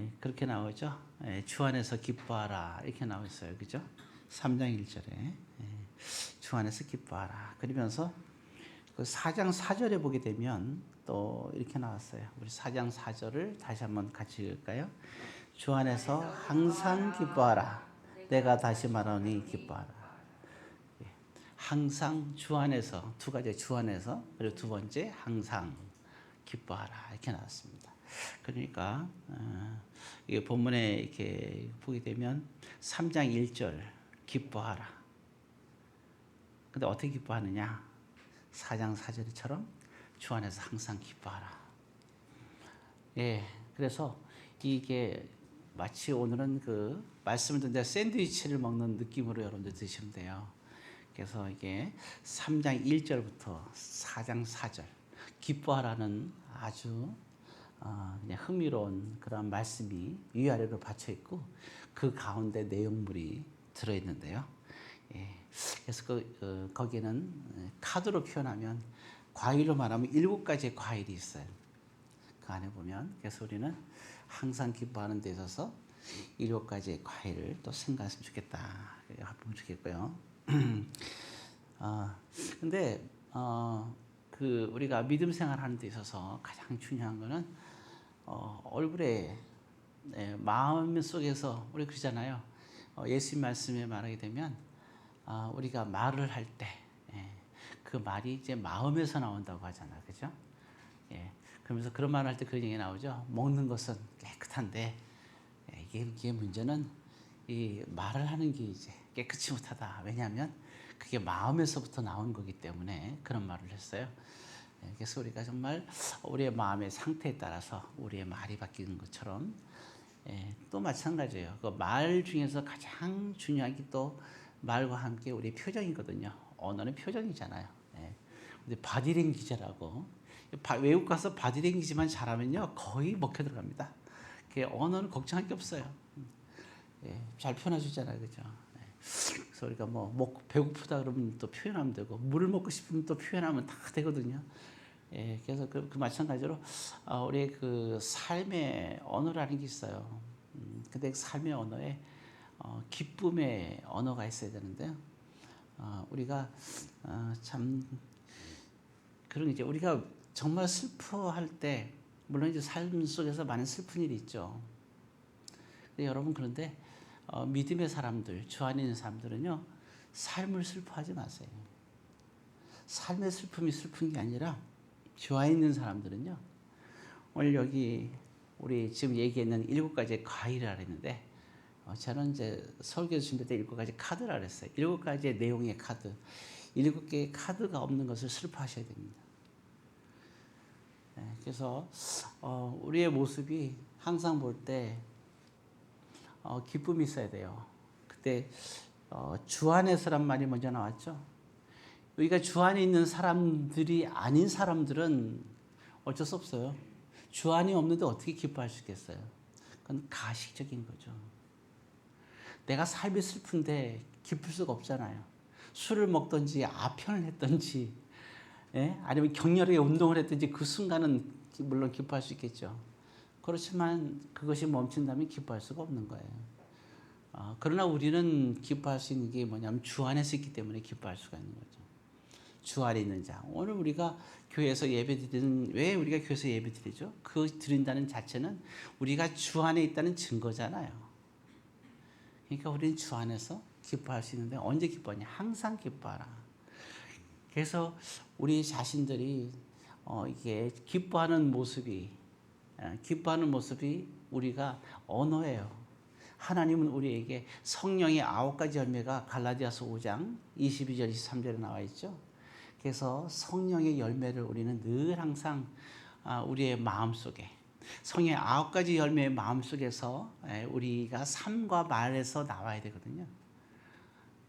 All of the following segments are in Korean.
예, 그렇게 나오죠. 예, 주 안에서 기뻐하라 이렇게 나와 있어요. 그죠? 3장 1절에 예, 주 안에서 기뻐하라. 그러면서 그 4장 4절에 보게 되면 또 이렇게 나왔어요. 우리 4장 4절을 다시 한번 같이 읽을까요? 주 안에서 항상 기뻐하라. 내가 다시 말하니 기뻐하라. 예, 항상 주 안에서 두 가지 주 안에서 그리고 두 번째 항상 기뻐하라 이렇게 나왔습니다. 그러니까 어, 이게 본문에 이렇게 보게 되면 3장 1절 기뻐하라. 근데 어떻게 기뻐하느냐? 4장 4절처럼 주 안에서 항상 기뻐하라. 예, 그래서 이게 마치 오늘은 그 말씀을 듣는데 샌드위치를 먹는 느낌으로 여러분들 드시면 돼요. 그래서 이게 3장 1절부터 4장 4절 기뻐하라는 아주 어, 그냥 흥미로운 그런 말씀이 위아래로 받쳐 있고 그 가운데 내용물이 들어 있는데요. 예, 그래서 그 어, 거기는 카드로 표현하면 과일로 말하면 일곱 가지의 과일이 있어요. 그 안에 보면 그래서 우리는 항상 기뻐하는 데 있어서 일곱 가지의 과일을 또 생각했으면 좋겠다. 해보면 좋겠고요. 어, 근데 어, 그 우리가 믿음 생활하는 데 있어서 가장 중요한 거는 어, 얼굴에 네, 마음 속에서 우리 그러잖아요. 어, 예수님 말씀에 말하게 되면 어, 우리가 말을 할 때 그 말이 이제 마음에서 나온다고 하잖아, 그죠? 예. 그러면서 그런 말할때 그런 얘기 나오죠. 먹는 것은 깨끗한데 예, 이게, 이게 문제는 이 말을 하는 게 이제 깨끗이 못하다. 왜냐하면 그게 마음에서부터 나온 거기 때문에 그런 말을 했어요. 예, 그래서 우리가 정말 우리의 마음의 상태에 따라서 우리의 말이 바뀌는 것처럼 예, 또 마찬가지예요. 그 말 중에서 가장 중요한 게 또 말과 함께 우리 표정이거든요. 언어는 표정이잖아요. 예. 근데 바디랭귀지라고 외국 가서 바디랭귀지만 잘하면요 거의 먹혀 들어갑니다. 그 언어는 걱정할 게 없어요. 예, 잘 표현해주잖아요, 그죠? 예. 그래서 우리가 뭐 먹, 배고프다 그러면 또 표현하면 되고 물을 먹고 싶으면 또 표현하면 다 되거든요. 예, 그래서 그, 그 마찬가지로 어, 우리의 그 삶의 언어라는 게 있어요. 음, 근데 그 삶의 언어에 어, 기쁨의 언어가 있어야 되는데요. 어, 우리가 어, 참 그런 게 이제 우리가 정말 슬퍼할 때 물론 이제 삶 속에서 많은 슬픈 일이 있죠. 여러분 그런데 어, 믿음의 사람들, 주 안에 있는 사람들은요 삶을 슬퍼하지 마세요. 삶의 슬픔이 슬픈 게 아니라 주 안에 있는 사람들은요 오늘 여기 우리 지금 얘기했는 일곱 가지의 과일이라 했는데 어, 저는 이제 설교 준비 때 일곱 가지 카드라 그랬어요. 일곱 가지의 내용의 카드. 일곱 개의 카드가 없는 것을 슬퍼하셔야 됩니다. 네, 그래서 어, 우리의 모습이 항상 볼때 어, 기쁨이 있어야 돼요. 그때 어, 주 안에서란 말이 먼저 나왔죠. 우리가 주 안에 있는 사람들이 아닌 사람들은 어쩔 수 없어요. 주 안이 없는데 어떻게 기뻐할 수 있겠어요? 그건 가식적인 거죠. 내가 삶이 슬픈데 기쁠 수가 없잖아요. 술을 먹든지 아편을 했든지 예? 아니면 격렬하게 운동을 했든지 그 순간은 물론 기뻐할 수 있겠죠. 그렇지만 그것이 멈춘다면 기뻐할 수가 없는 거예요. 어, 그러나 우리는 기뻐할 수 있는 게 뭐냐면 주 안에서 있기 때문에 기뻐할 수가 있는 거죠. 주 안에 있는 자. 오늘 우리가 교회에서 예배 드리는 왜 우리가 교회에서 예배 드리죠? 그 드린다는 자체는 우리가 주 안에 있다는 증거잖아요. 그러니까 우리는 주 안에서 기뻐할 수 있는데 언제 기뻐하냐? 항상 기뻐하라. 그래서 우리 자신들이 어, 이게 기뻐하는 모습이 어, 기뻐하는 모습이 우리가 언어예요. 하나님은 우리에게 성령의 아홉 가지 열매가 갈라디아서 5장 22절 23절에 나와 있죠. 그래서 성령의 열매를 우리는 늘 항상 아, 우리의 마음 속에 성의 아홉 가지 열매의 마음 속에서 예, 우리가 삶과 말에서 나와야 되거든요.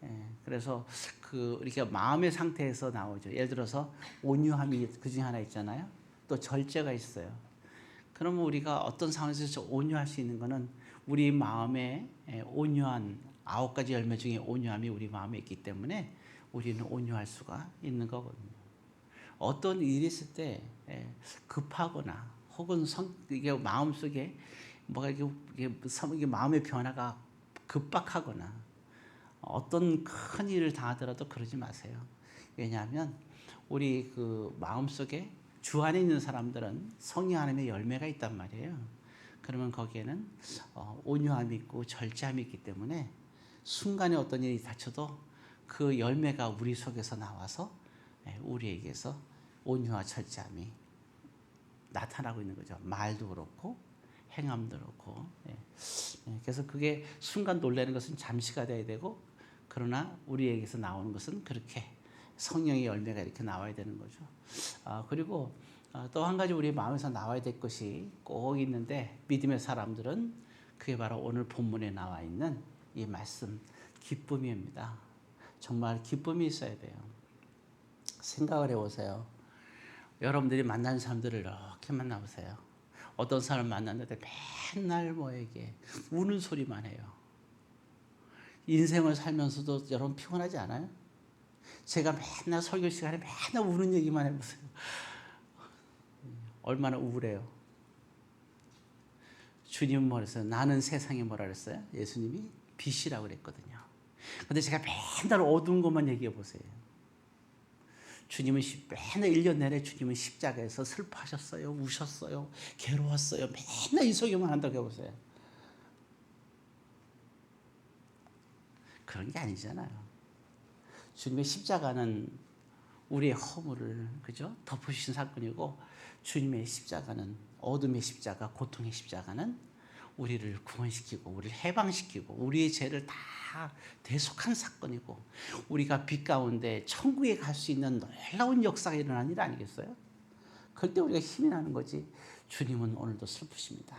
예, 그래서 그 이렇게 마음의 상태에서 나오죠. 예를 들어서 온유함이 그 중에 하나 있잖아요. 또 절제가 있어요. 그러면 우리가 어떤 상황에서 온유할 수 있는 것은 우리 마음에 예, 온유한 아홉 가지 열매 중에 온유함이 우리 마음에 있기 때문에 우리는 온유할 수가 있는 거거든요. 어떤 일이 있을 때 급하거나 혹은 성, 이게 마음속에 뭐가 이게, 이게, 마음의 변화가 급박하거나 어떤 큰 일을 당하더라도 그러지 마세요. 왜냐하면 우리 그 마음 속에 주 안에 있는 사람들은 성령 하나님의 열매가 있단 말이에요. 그러면 거기에는 어, 온유함이 있고 절제함이 있기 때문에 순간에 어떤 일이 닥쳐도 그 열매가 우리 속에서 나와서 예, 우리에게서 온유와 절제함이 나타나고 있는 거죠. 말도 그렇고 행함도 그렇고. 예. 예, 그래서 그게 순간 놀라는 것은 잠시가 돼야 되고 그러나 우리에게서 나오는 것은 그렇게 성령의 열매가 이렇게 나와야 되는 거죠. 아, 그리고 또 한 가지 우리 마음에서 나와야 될 것이 꼭 있는데 믿음의 사람들은 그게 바로 오늘 본문에 나와 있는 이 말씀 기쁨입니다. 정말 기쁨이 있어야 돼요. 생각을 해보세요. 여러분들이 만나는 사람들을 이렇게 만나보세요. 어떤 사람 만났는데 맨날 뭐에게 우는 소리만 해요. 인생을 살면서도 여러분 피곤하지 않아요? 제가 맨날 설교 시간에 맨날 우는 얘기만 해보세요. 얼마나 우울해요. 주님은 뭐랬어요? 나는 세상에 뭐라 그랬어요? 예수님이 빛이라고 그랬거든요. 근데 제가 맨날 어두운 것만 얘기해 보세요. 주님은 십- 맨날 1년 내내 주님은 십자가에서 슬퍼하셨어요. 우셨어요. 괴로웠어요. 맨날 이 소리만 한다고 해보세요. 그런 게 아니잖아요. 주님의 십자가는 우리의 허물을 그죠 덮으신 사건이고 주님의 십자가는 어둠의 십자가, 고통의 십자가는 우리를 구원시키고 우리를 해방시키고 우리의 죄를 다 대속한 사건이고 우리가 빛 가운데 천국에 갈 수 있는 놀라운 역사가 일어난 일 아니겠어요? 그럴 때 우리가 힘이 나는 거지. 주님은 오늘도 슬프십니다.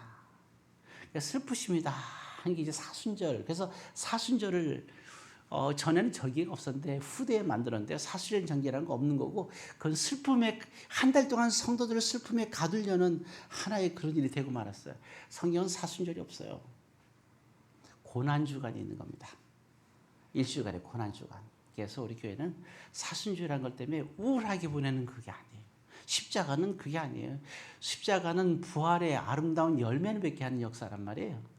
그러니까 슬프십니다. 한게 이제 사순절. 그래서 사순절을 어, 전에는 절기가 없었는데 후대에 만들었는데 사순절 절기라는 거 없는 거고 그건 슬픔에 한 달 동안 성도들을 슬픔에 가두려는 하나의 그런 일이 되고 말았어요. 성경은 사순절이 없어요. 고난 주간이 있는 겁니다. 일주일간의 고난 주간. 그래서 우리 교회는 사순절이라는 것 때문에 우울하게 보내는 그게 아니에요. 십자가는 그게 아니에요. 십자가는 부활의 아름다운 열매를 맺게 하는 역사란 말이에요.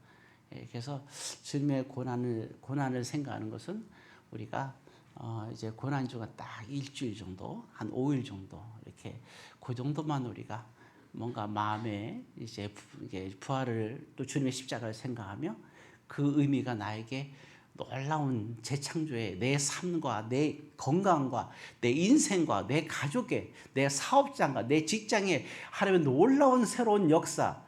예, 그래서 주님의 고난을 고난을 생각하는 것은 우리가 어 이제 고난 주가 딱 일주일 정도, 한 5일 정도 이렇게 그 정도만 우리가 뭔가 마음에 이제 부활을 또 주님의 십자가를 생각하며 그 의미가 나에게 놀라운 재창조의 내 삶과 내 건강과 내 인생과 내 가족의 내 사업장과 내 직장에 하나님의 놀라운 새로운 역사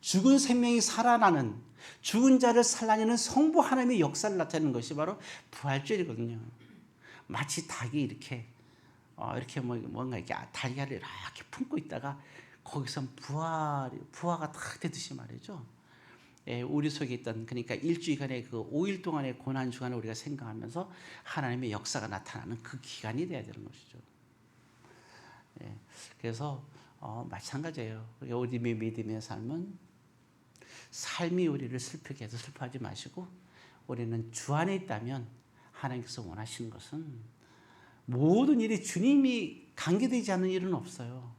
죽은 생명이 살아나는 죽은 자를 살라내는 성부 하나님의 역사를 나타내는 것이 바로 부활절이거든요. 마치 닭이 이렇게 어, 이렇게 뭐 뭔가 이렇게 달걀을 이렇게 품고 있다가 거기서 부활 부화가 탁 되듯이 말이죠. 예, 우리 속에 있던 그러니까 일주일간의 그 5일 동안의 고난 주간을 우리가 생각하면서 하나님의 역사가 나타나는 그 기간이 돼야 되는 것이죠. 예, 그래서 어, 마찬가지예요. 우리 믿음의 삶은 삶이 우리를 슬프게 해서 슬퍼하지 마시고 우리는 주 안에 있다면 하나님께서 원하시는 것은 모든 일이 주님이 관계되지 않는 일은 없어요.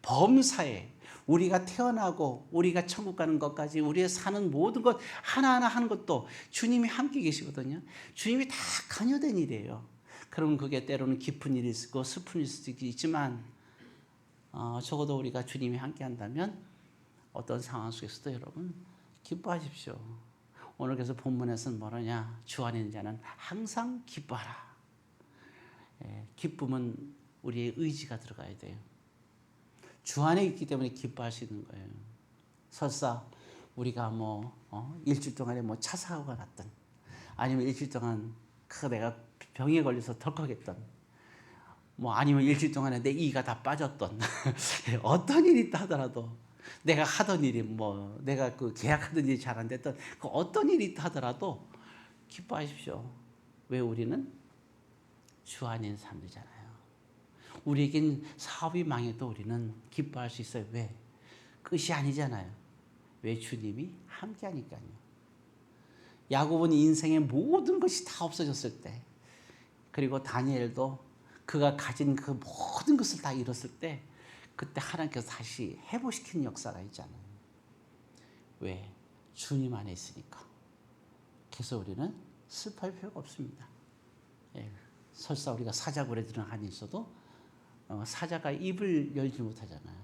범사에 우리가 태어나고 우리가 천국 가는 것까지 우리의 사는 모든 것 하나하나 하는 것도 주님이 함께 계시거든요. 주님이 다 관여된 일이에요. 그러면 그게 때로는 깊은 일이 있고 슬픈 일일 있지만 어, 적어도 우리가 주님이 함께 한다면 어떤 상황 속에서도 여러분 기뻐하십시오. 오늘 그래서 본문에서는 뭐라냐? 주 안에 자는 항상 기뻐하라. 예, 기쁨은 우리의 의지가 들어가야 돼요. 주 안에 있기 때문에 기뻐할 수 있는 거예요. 설사 우리가 뭐 어, 일주일 동안에 뭐 차 사고가 났던 아니면 일주일 동안 그 내가 병에 걸려서 덜컥했던 뭐 아니면 일주일 동안에 내 이가 다 빠졌던 어떤 일이 있다 하더라도 내가 하던 일이 뭐 내가 그 계약하던 일이 잘 안 됐던 그 어떤 일이 하더라도 기뻐하십시오. 왜 우리는 주 있는 사람들이잖아요. 우리에겐 사업이 망해도 우리는 기뻐할 수 있어요. 왜? 끝이 아니잖아요. 왜 주님이 함께 하니까요. 야곱은 인생의 모든 것이 다 없어졌을 때 그리고 다니엘도 그가 가진 그 모든 것을 다 잃었을 때 그때 하나님께서 다시 회복시키는 역사가 있잖아요. 왜? 주님 안에 있으니까. 그래서 우리는 슬퍼할 필요가 없습니다. 예, 설사 우리가 사자굴에 들은 한이 있어도 어, 사자가 입을 열지 못하잖아요.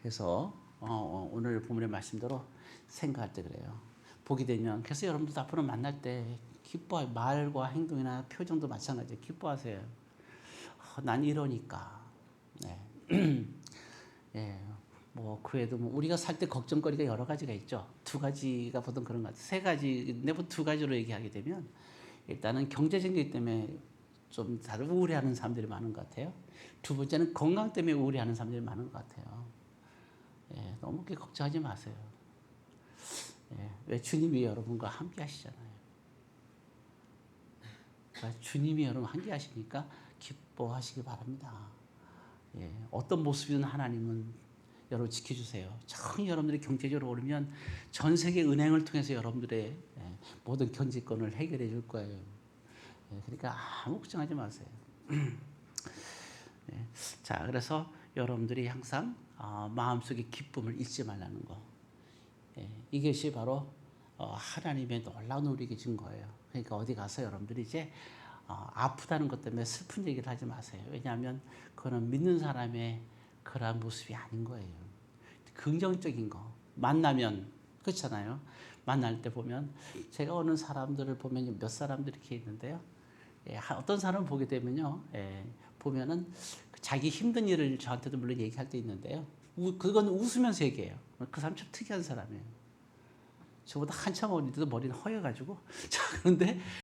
그래서 어, 어, 오늘 본문의 말씀대로 생각할 때 그래요. 보게 되면 그래서 여러분들 앞으로 만날 때 기뻐 말과 행동이나 표정도 마찬가지예요. 기뻐하세요. 어, 난 이러니까. 네. 예. 뭐 그외에도 뭐 우리가 살 때 걱정거리가 여러 가지가 있죠. 두 가지가 보통 그런 것 같아요. 세 가지, 내부 두 가지로 얘기하게 되면 일단은 경제적인 것 때문에 좀 다들 우울해하는 사람들이 많은 것 같아요. 두 번째는 건강 때문에 우울해하는 사람들이 많은 것 같아요. 예, 너무 그렇게 걱정하지 마세요. 예, 왜 주님이 여러분과 함께 하시잖아요. 주님이 여러분 함께 하시니까 기뻐하시기 바랍니다. 예, 어떤 모습이든 하나님은 여러분 지켜주세요. 정 여러분들이 경제적으로 오르면 전 세계 은행을 통해서 여러분들의 예, 모든 경제권을 해결해 줄 거예요. 예, 그러니까 아무 걱정하지 마세요. 예, 자, 그래서 여러분들이 항상 어, 마음속에 기쁨을 잊지 말라는 거. 예, 이것이 바로 어, 하나님의 놀라운 우리에게 준 거예요. 그러니까 어디 가서 여러분들이 이제 어, 아프다는 것 때문에 슬픈 얘기를 하지 마세요. 왜냐하면 그거는 믿는 사람의 그러한 모습이 아닌 거예요. 긍정적인 거 만나면 그렇잖아요. 만날 때 보면 제가 오는 사람들을 보면 몇 사람들이 이렇게 있는데요. 예, 하- 어떤 사람 보게 되면요, 예, 보면은 그 자기 힘든 일을 저한테도 물론 얘기할 때 있는데요. 우, 그건 웃으면서 얘기해요. 그 사람 참 특이한 사람이에요. 저보다 한참 어린데도 머리는 허여가지고 자 그런데